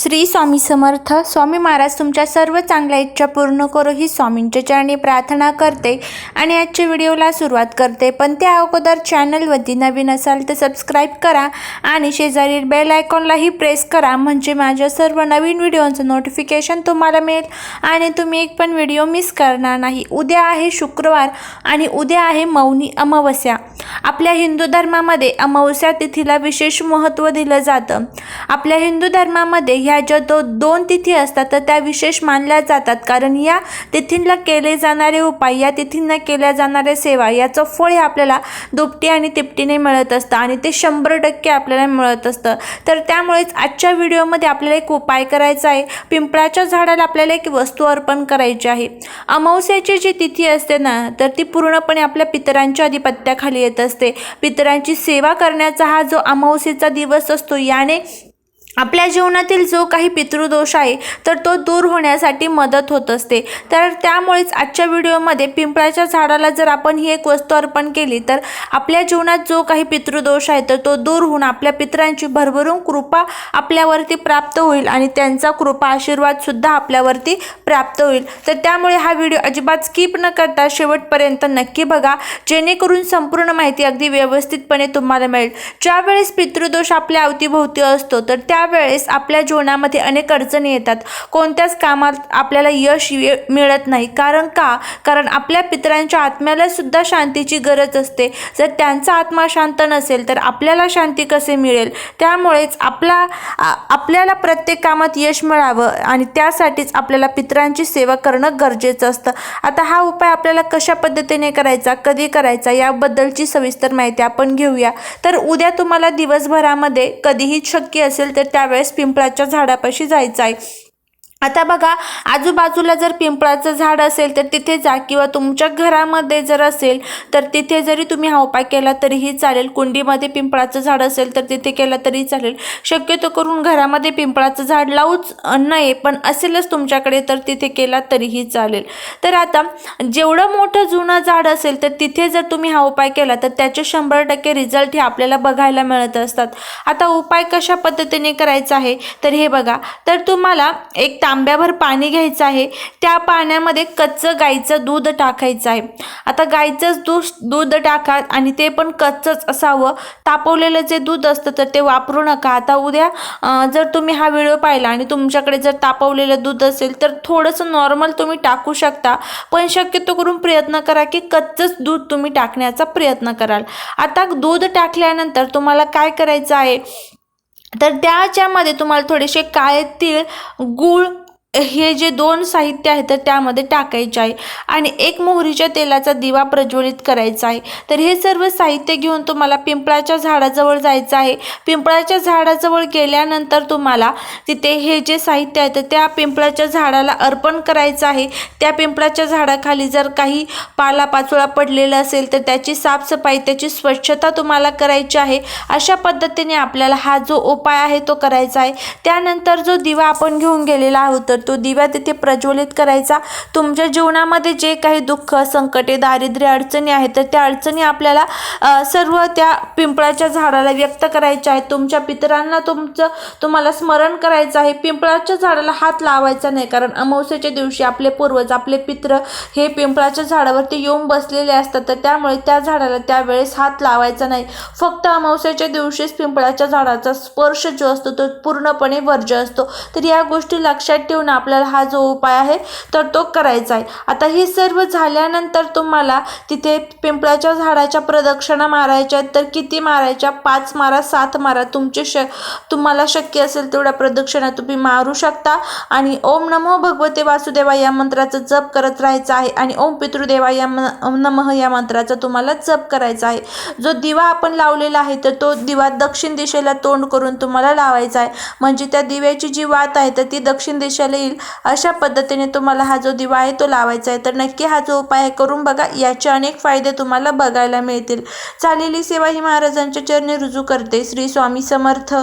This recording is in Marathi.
श्री स्वामी समर्थ. स्वामी महाराज तुमच्या सर्व चांगल्या इच्छा पूर्ण करो ही स्वामींच्या चरणी प्रार्थना करते आणि आजच्या व्हिडिओला सुरुवात करते. पण त्या अगोदर चॅनलवरती नवीन असाल तर सबस्क्राईब करा आणि शेजारील बेल आयकॉनलाही प्रेस करा म्हणजे माझ्या सर्व नवीन व्हिडिओचं नोटिफिकेशन तुम्हाला मिळेल आणि तुम्ही एक पण व्हिडिओ मिस करणार नाही. उद्या आहे शुक्रवार आणि उद्या आहे मौनी अमावस्या. आपल्या हिंदू धर्मामध्ये अमावस्या तिथीला विशेष महत्त्व दिलं जातं. आपल्या हिंदू धर्मामध्ये ह्या ज्या दो दोन तिथी असतात तर त्या विशेष मानल्या जातात. कारण या तिथींना केले जाणारे उपाय या तिथींना केल्या जाणाऱ्या सेवा याचं फळ हे आपल्याला दुपटी आणि तिपटीने मिळत असतं आणि ते शंभर टक्के आपल्याला मिळत असतं. तर त्यामुळेच आजच्या व्हिडिओमध्ये आपल्याला एक उपाय करायचा आहे. पिंपळाच्या झाडाला आपल्याला एक वस्तू अर्पण करायची आहे. अमावस्याची जी तिथी असते ना तर ती पूर्णपणे आपल्या पितरांच्या अधिपत्याखाली येत असते. पितरांची सेवा करण्याचा हा जो अमावस्येचा दिवस असतो याने आपल्या जीवनातील जो काही पितृदोष आहे तर तो दूर होण्यासाठी मदत होत असते. तर त्यामुळेच आजच्या व्हिडिओमध्ये पिंपळाच्या झाडाला जर आपण ही एक वस्तू अर्पण केली तर आपल्या जीवनात जो काही पितृदोष आहे तर तो दूर होऊन आपल्या पितरांची भरभरून कृपा आपल्यावरती प्राप्त होईल आणि त्यांचा कृपा आशीर्वादसुद्धा आपल्यावरती प्राप्त होईल. तर त्यामुळे हा व्हिडिओ अजिबात स्किप न करता शेवटपर्यंत नक्की बघा. जेणेकरून संपूर्ण माहिती अगदी व्यवस्थितपणे तुम्हाला मिळेल. ज्यावेळेस पितृदोष आपल्या अवतीभोवती असतो तर त्या त्यावेळेस आपल्या जीवनामध्ये अनेक अडचणी येतात कोणत्याच कामात आपल्याला यश मिळत नाही. कारण का? कारण आपल्या पितरांच्या आत्म्याला सुद्धा शांतीची गरज असते. जर त्यांचा आत्मा शांत नसेल तर आपल्याला शांती कसे मिळेल? त्यामुळेच आपला आपल्याला प्रत्येक कामात यश मिळावं आणि त्यासाठीच आपल्याला पितरांची सेवा करणं गरजेचं असतं. आता हा उपाय आपल्याला कशा पद्धतीने करायचा कधी करायचा याबद्दलची सविस्तर माहिती आपण घेऊया. तर उद्या तुम्हाला दिवसभरामध्ये कधीही शक्य असेल तर त्यावेळेस पिंपळाच्या झाडापाशी जायचं आहे. आता बघा आजूबाजूला जर पिंपळाचं झाड असेल तर तिथे जा किंवा तुमच्या घरामध्ये जर असेल तर तिथे जरी तुम्ही हा उपाय केला तरीही चालेल. कुंडीमध्ये पिंपळाचं झाड असेल तर तिथे केला तरी चालेल. शक्यतो करून घरामध्ये पिंपळाचं झाड लावूच नये पण असेलच तुमच्याकडे तर तिथे केला तरीही चालेल. तर आता जेवढं मोठं जुनं झाड असेल तर तिथे जर तुम्ही हा उपाय केला तर त्याचे शंभर टक्के रिझल्ट हे आपल्याला बघायला मिळत असतात. आता उपाय कशा पद्धतीने करायचा आहे? तर हे बघा तर तुम्हाला एक तांब्याभर पाणी घ्यायचं आहे. त्या पाण्यामध्ये कच्चं गाईचं दूध टाकायचं आहे. आता गाईचंच दूध दूध टाका आणि ते पण कच्चंच असावं. तापवलेलं जे दूध असतं तर ते वापरू नका. आता उद्या जर तुम्ही हा व्हिडिओ पाहिला आणि तुमच्याकडे जर तापवलेलं दूध असेल तर थोडंसं नॉर्मल तुम्ही टाकू शकता. पण शक्यतो करून प्रयत्न करा की कच्चंच दूध तुम्ही टाकण्याचा प्रयत्न कराल. आता दूध टाकल्यानंतर तुम्हाला काय करायचं आहे? तर त्याच्यामध्ये तुम्हाला थोडेसे काळे तीळ गूळ हे जे दोन साहित्य आहे तर त्यामध्ये टाकायचे आहे. आणि एक मोहरीच्या तेलाचा दिवा प्रज्वलित करायचा आहे. तर हे सर्व साहित्य घेऊन तुम्हाला पिंपळाच्या झाडाजवळ जायचं आहे. पिंपळाच्या झाडाजवळ गेल्यानंतर तुम्हाला तिथे हे जे साहित्य आहे तर त्या पिंपळाच्या झाडाला अर्पण करायचं आहे. त्या पिंपळाच्या झाडाखाली जर काही पालापाचोळा पडलेला असेल तर त्याची साफसफाई त्याची स्वच्छता तुम्हाला करायची आहे. अशा पद्धतीने आपल्याला हा जो उपाय आहे तो करायचा आहे. त्यानंतर जो दिवा आपण घेऊन गेलेला आहोत तर तो दिवा तिथे प्रज्वलित करायचा. तुमच्या जीवनामध्ये जे काही दुःख संकटे दारिद्र्य अडचणी आहेत तर त्या अडचणी आपल्याला सर्व त्या पिंपळाच्या झाडाला व्यक्त करायच्या आहेत. तुमच्या पितरांना तुमचं तुम्हाला स्मरण करायचं आहे. पिंपळाच्या झाडाला हात लावायचा नाही कारण अमावस्येच्या दिवशी आपले पूर्वज आपले पित्र हे पिंपळाच्या झाडावरती येऊन बसलेले असतात. तर त्यामुळे त्या झाडाला त्यावेळेस हात लावायचा नाही. फक्त अमावस्येच्या दिवशीच पिंपळाच्या झाडाचा स्पर्श जो असतो तो पूर्णपणे वर्ज्य असतो. तर या गोष्टी लक्षात ठेवून आपल्याला हा जो उपाय आहे तर तो करायचा आहे. आता हे सर्व झाल्यानंतर तुम्हाला तिथे पिंपळाच्या झाडाच्या प्रदक्षिणा मारायच्या आहेत तर किती मारायच्या? पाच मारा सात मारा. तुमचे श तुम्हाला शक्य असेल तेवढ्या प्रदक्षिणा तुम्ही मारू शकता. आणि ओम नमो भगवते वासुदेवा या मंत्राचा जप करत राहायचा आहे आणि ओम पितृदेवा या म- नमः या मंत्राचा तुम्हाला जप करायचा आहे. जो दिवा आपण लावलेला आहे तर तो दिवा दक्षिण दिशेला तोंड करून तुम्हाला लावायचा आहे. म्हणजे त्या दिव्याची जी वात आहे तर ती दक्षिण दिशेला येईल अशा पद्धतीने तुम्हाला हा जो दिवा आहे तो लावायचा आहे. तर नक्की हा जो उपाय आहे करून बघा. याचे अनेक फायदे तुम्हाला बघायला मिळतील. झालेली सेवा ही महाराजांच्या चरणी रुजू करते. श्री स्वामी समर्थ.